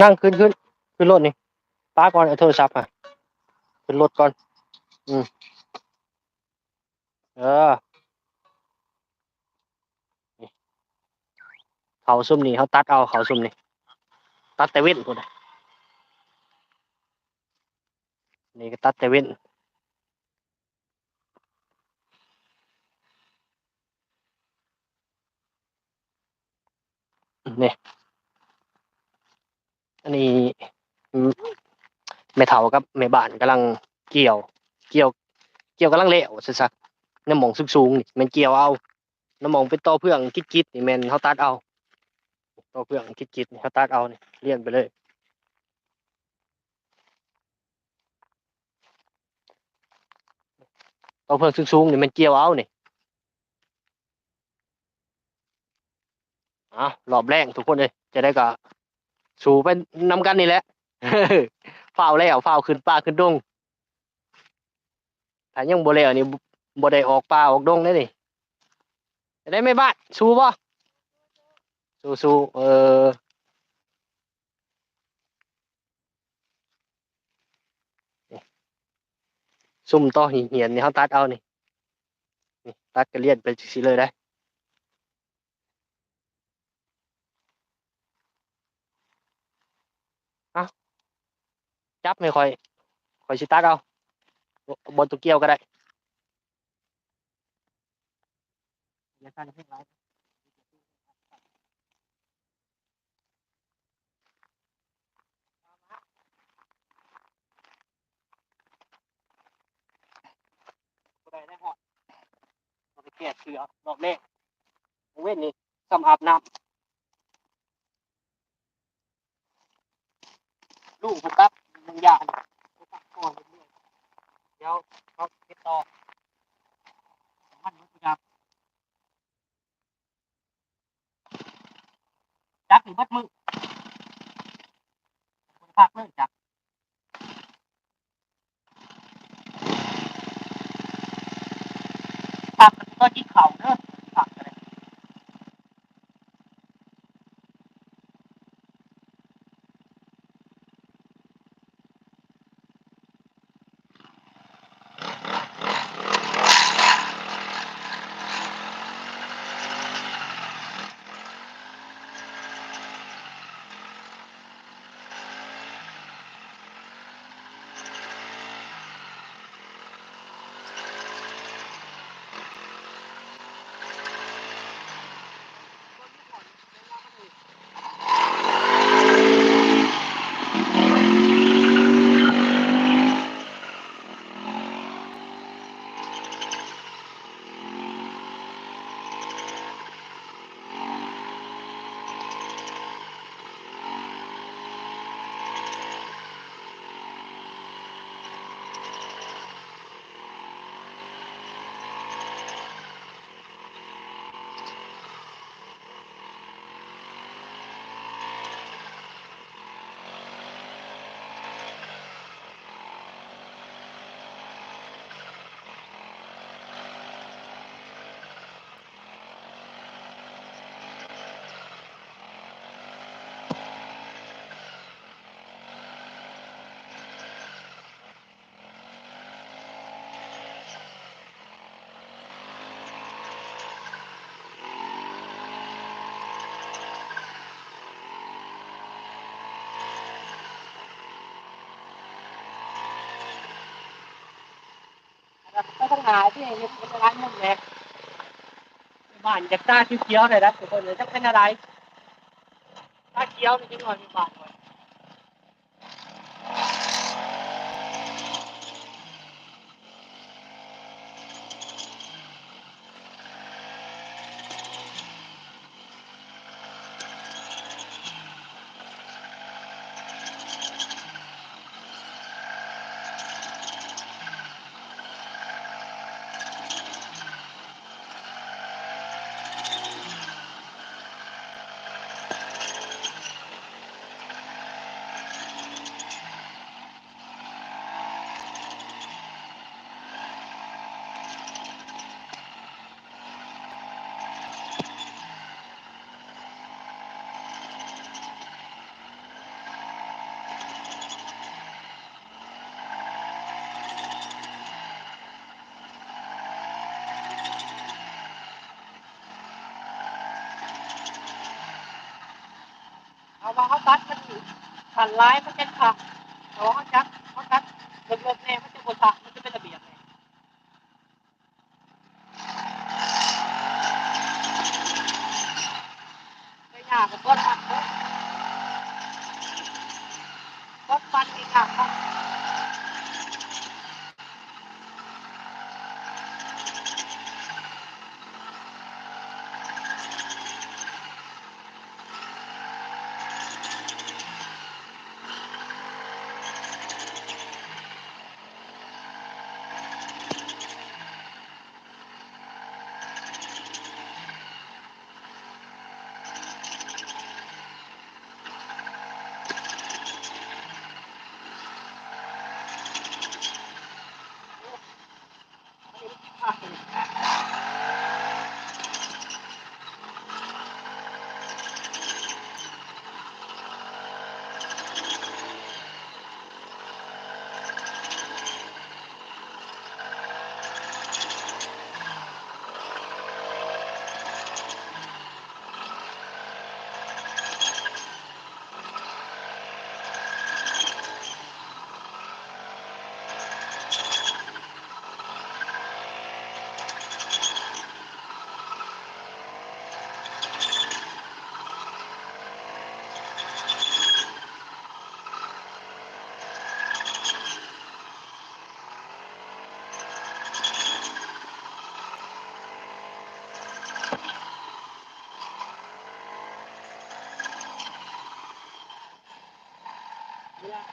นั่งขึ้นขึ้นขึ้นรถนี่ป้าก่อนเอาโทรศัพท์อะขึ้นรถก่อน อืมเออเขาซุ่มนี่เขาตัดเอาเขาซุ่มนี่ตัดแต่เว้นคนน่ะนี่ก็ตัดแต่เว้นอันนี้อืม แม่เฒ่ากับแม่บ้านกำลังเกี่ยว เกี่ยว เกี่ยวกำลังเละซะซักน้ำหมองสูงๆนี่มันเกี่ยวเอาน้ำหมองเป็นต่อเพื่องกิดๆนี่แม่นเขาตัดเอาต่อเพื่องกิดๆนี่เขาตัดเอานี่เลี้ยงไปเลยต่อเพื่องสูงๆนี่มันเกี่ยวเอานี่อะรอบแรกทุกคนเลยจะได้ก็สูไปนำกันนี่แหละ ฝ้าแล้วฝ้าขึ้นป่าขึ้นดงถ้ายังบ่แล้วนี่บ่ได้ออกป่าออกดงได้นี่จะได้ไม่บ้านสู้บ่สู้สู้เออซุ่มต่อหินเหียนนี่เขาตัดเอานี่ตัดกระเลียนไปสิเลยได้เอา จับไม่ค่อยค่อยสิตัดเอาบบนตัวเกี่ยวก็ได้อย่าสั่นให้หลายบ่ได้ได้ฮอดบ่ไปแก้เสือรอบแรกเว้นนี่สำอาบน้ำลูกผมตักมึ งยานผมตักก่อนเรื่อยๆเดี๋ยวเขาเก็บต่อมันมันกูจับจับอยู่เบัดมือคุณภาพเลยจับผักมันก็กินเข่าเด้อผักอะ ก็ทั้งหาที่เห็นเป็นร้านมุมแม่บ้านจากตาเขียวๆเลยนะทุกคนเลยจะเป็นอะไรตาเขียวนี่จริงหน่อยมีบ้านก่อนเอย มาเขาตัดมันอยู่ขันร้ายมันเป็นผักเอาเขาจัดเขาตัดเริ่มๆแน่มันจะบนตักมันจะเป็นระเบียบเลยไม่ยากกับก้อนมันเนอีกอะ เนี่ย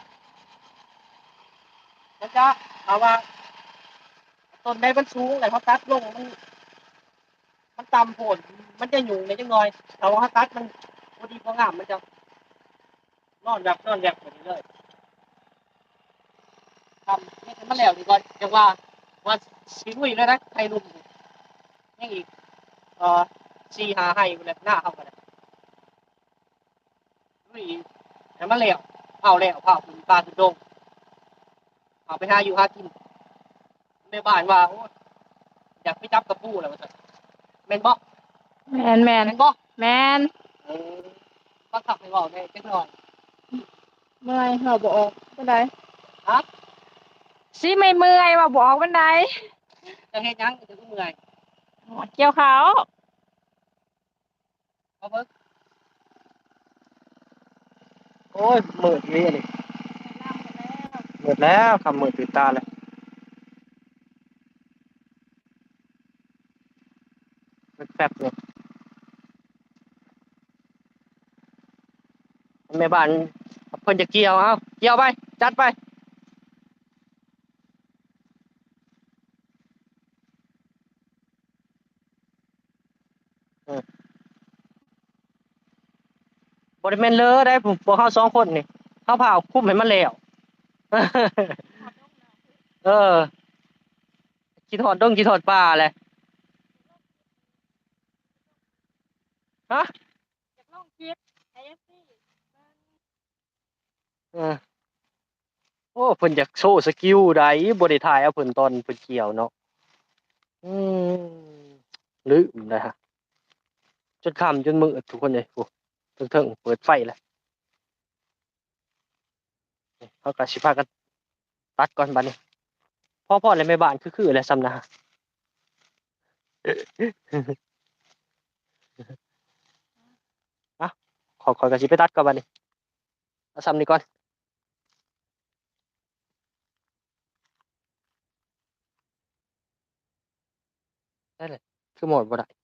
แล้วจะเอาว่าต้นไม้มันสูงเลยเขาตัดลงมันมันต่ำโผดมันจะหยุ่งในจังหน่อยแต่ว่าเขาตัดมันพอดีพองามมันจะนอนแบบนอนแบบแบบนี้เลยทำนี่มันแล้วดีก่อนจังว่าว่าสิลุยแล้วนะไทยลุมยังอีกเอ่อสีหาให้อยู่เลยหน้าเข้ากันเลยลุยแต่มันแล้ว เอาแล้วเผาคุณปลาคุณดงเอาไปหาอยู่หากินในบ้านว่าโอ้ยอยากไปจับกระปูแล้วว่าซั่นแม่นบ่แมนแมนแม่นบ่แมนเออก็ขับไปบอกได้จักหน่อย เมื่อยเราบออกบันไดฮะ สิไม่เมื่อยว่าบออกบันไดจะเฮ็ดหยังจะกูเมื่อย เกี่ยวเขาเอาเบิ่ง โอ้ยมืดนี่นี่มืดแล้วคำมืดตื่นตาเลยแป๊บเนี่ยแม่บ้านเพิ่นจะเกี่ยวเอาเกี่ยวไป จัดไป บริเวณเลอได้ผมพวกเขาสองคนนี่เขาพาคุ้มให้มันแล้วเออกินถอดดงกินถอดปลาเลยฮะอยากลองคิดไอ้ซี่เออโอ้เพิ่นอยากโชว์สกิลใดบ่ได้ถ่ายเอาเพิ่นตอนเพิ่นเกี่ยวเนาะอืมลืมเลยฮะจนคำจนมืดทุกคนเลยโอ้ เถิงๆเปิดไฟแล้วเขาก็สิพากันตัดก่อนบัดนี้พ่อพ่อเลยแม่บ้านคือๆแหละซ้ำนะฮะขอขอกระสิไปตัดก่อนบัดนี้เอาซ้ำนี้ก่อนได้เลยคือหมดบ่ได้